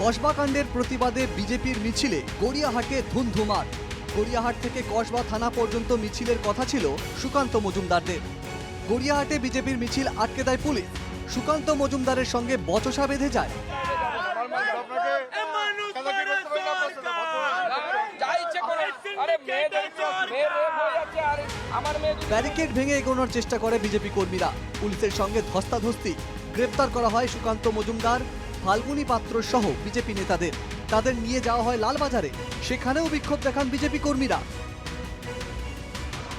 কসবাকাণ্ডের প্রতিবাদে বিজেপির মিছিলে গড়িয়াহাটে ধুমধুমার। গড়িয়াহাট থেকে কসবা থানা পর্যন্ত মিছিলের কথা ছিল সুকান্ত মজুমদারদের। গড়িয়াহাটে বিজেপির মিছিল আটকে দেয় পুলিশ। সুকান্ত মজুমদারের সঙ্গে বচসা বেঁধে যায়। ব্যারিকেড ভেঙে এগোনোর চেষ্টা করে বিজেপি কর্মীরা। পুলিশের সঙ্গে ধস্তাধস্তি। গ্রেপ্তার করা হয় সুকান্ত মজুমদার ফাল্গুনী পাত্র সহ বিজেপি নেতাদের। তাদের নিয়ে যাওয়া হয় লালবাজারে। সেখানেও বিক্ষোভ দেখান বিজেপি কর্মীরা।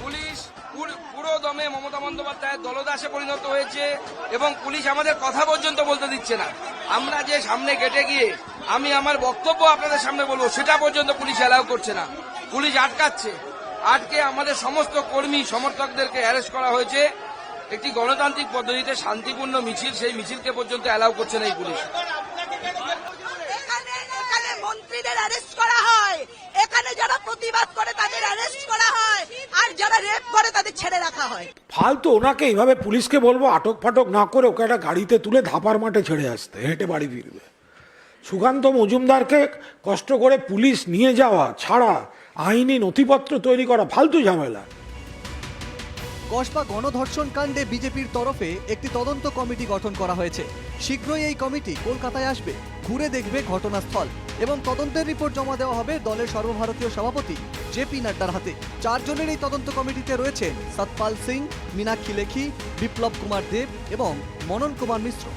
পুলিশ পুর- দমে মমতা বন্দ্যোপাধ্যায়ের দলদাসে পরিণত হয়েছে এবং পুলিশ আমাদের কথা পর্যন্ত বলতে দিচ্ছে না। আমরা যে সামনে গেটে গিয়ে আমি আমার বক্তব্য আপনাদের সামনে বলব, সেটা পর্যন্ত পুলিশ অ্যালাউ করছে না। পুলিশ আটকাচ্ছে। আটকে আমাদের সমস্ত কর্মী সমর্থকদেরকে অ্যারেস্ট করা হয়েছে। একটি গণতান্ত্রিক পদ্ধতিতে শান্তিপূর্ণ মিছিল, সেই মিছিলকে পর্যন্ত অ্যালাউ করছে না এই পুলিশ। মন্ত্রীদের অ্যারেস্ট করা হয়। এখানে যারা প্রতিবাদ করে তাদের অ্যারেস্ট করা হয়। আর যারা রেপ করে তাদের ছেড়ে রাখা হয়। ফালতু ওনাকে এইভাবে পুলিশকে বলব, আটক ফাটক না করে ওকে একটা গাড়িতে তুলে ধাপার মাঠে ছেড়ে আসতে, হেঁটে বাড়ি ফিরবে। সুকান্ত মজুমদারকে কষ্ট করে পুলিশ নিয়ে যাওয়া ছাড়া আইনি নথিপত্র তৈরি করা ফালতু ঝামেলা। কসবা গণধর্ষণ কাণ্ডে বিজেপির তরফে একটি তদন্ত কমিটি গঠন করা হয়েছে শীঘ্রই এই কমিটি কলকাতায় আসবে ঘুরে দেখবে ঘটনাস্থল এবং তদন্তের রিপোর্ট জমা দেওয়া হবে দলের সর্বভারতীয় সভাপতি জেপি নাড্ডার হাতে চারজনের এই তদন্ত কমিটিতে রয়েছেন সতপাল সিং মীনাক্ষী লেখি বিপ্লব কুমার দেব এবং মনন কুমার মিশ্র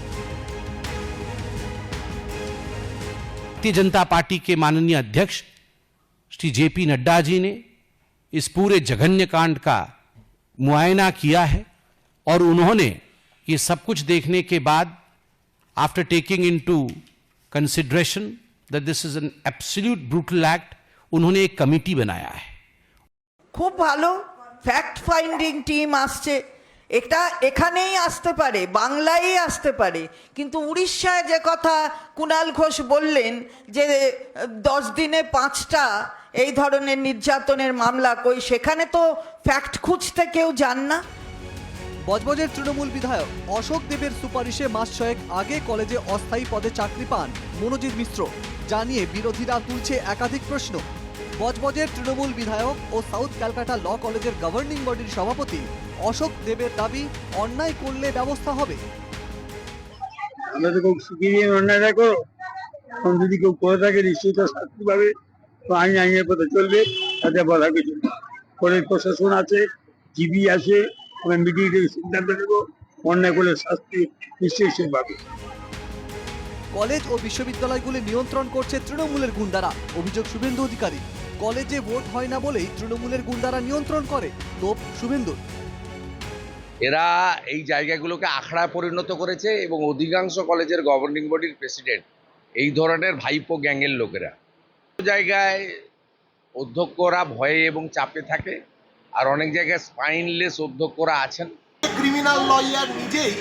भारतीय जनता पार्टी के माननीय अध्यक्ष श्री जेपी नड्डा जी ने इस पूरे जघन्य कांड का मुआयना किया है और उन्होंने ये सब कुछ देखने के बाद after taking into consideration that this is an absolute brutal act उन्होंने एक कमिटी बनाया है খুব ভালো ফ্যাক্ট ফাইন্ডিং টিম আসছে এটা এখানেই আসতে পারে বাংলায় আসতে পারে কিন্তু উড়িষ্যায় যে কথা কুণাল ঘোষ বললেন যে আহ, দশ দিনে পাঁচটা এই ধরনের নির্যাতনের মামলা কই? সেখানে তো ফ্যাক্ট খুঁজতে কেউ যান না। বজবজের তৃণমূল বিধায়ক অশোক দেবের সুপারিশে মাস ছয়েক আগে কলেজে অস্থায়ী পদে চাকরি পান মনোজিৎ মিশ্র। জানিয়ে বিরোধীরা তুলছে একাধিক প্রশ্ন। বজবজের তৃণমূল বিধায়ক ও সাউথ ক্যালকাটা ল কলেজের গভর্নিং বডির সভাপতি অশোক দেবের দাবি অন্যায় করলে ব্যবস্থা হবে। আমরা তো কেউ শিখিয়ে দিয়ে অন্যায় দেখো। যদি কেউ করে থাকে নিশ্চয়ই তো শাস্তি পাবে। তো আইন আইনের পথে চলবে তাতে বলা কিছু কলেজ প্রশাসন আছে জিবি আছে আমরা মিটিং থেকে সিদ্ধান্ত নেব অন্যায় করলে শাস্তি নিশ্চয়ই সে পাবে। কলেজ ও বিশ্ববিদ্যালয়গুলি নিয়ন্ত্রণ করছে তৃণমূলের গুন্ডারা অভিযোগ শুভেন্দু অধিকারী। কলেজে ভোট হয় না বলেই তৃণমূলের গুন্ডারা নিয়ন্ত্রণ করে তোপ শুভেন্দু। এরা এই জায়গাগুলোকে আখড়ায় পরিণত করেছে এবং অধিকাংশ কলেজের গভর্নিং বডির প্রেসিডেন্ট এই ধরনের ভাইপো গ্যাংয়ের লোকেরা। জায়গায় অধ্যক্ষরা ভয়ে এবং চাপে থাকে আর অনেক জায়গায় স্পাইনলেস অধ্যক্ষরা আছেন। ক্রিমিনাল লয়ার নিজেই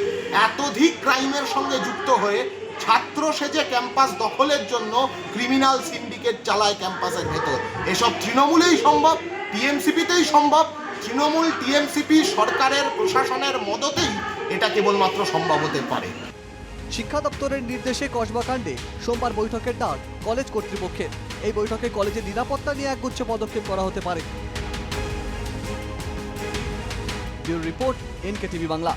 এতধিক ক্রাইমের সঙ্গে যুক্ত হয়ে ছাত্র সেজে ক্যাম্পাস দখলের জন্য ক্রিমিনাল সিন্ডিকেট চালায় ক্যাম্পাসের ভেতর। এসব তৃণমূলেই সম্ভব টিএমসিপিতেই সম্ভব তৃণমূল টিএমসিপি সরকারের প্রশাসনের মদতেই এটা কেবলমাত্র সম্ভব হতে পারে। শিক্ষা দপ্তরের নির্দেশে কসবা কাণ্ডে সোমবার বৈঠকের ডাক কলেজ কর্তৃপক্ষের। এই বৈঠকে কলেজের নিরাপত্তা নিয়ে একগুচ্ছ পদক্ষেপ করা হতে পারে। Report N K TV Bangla.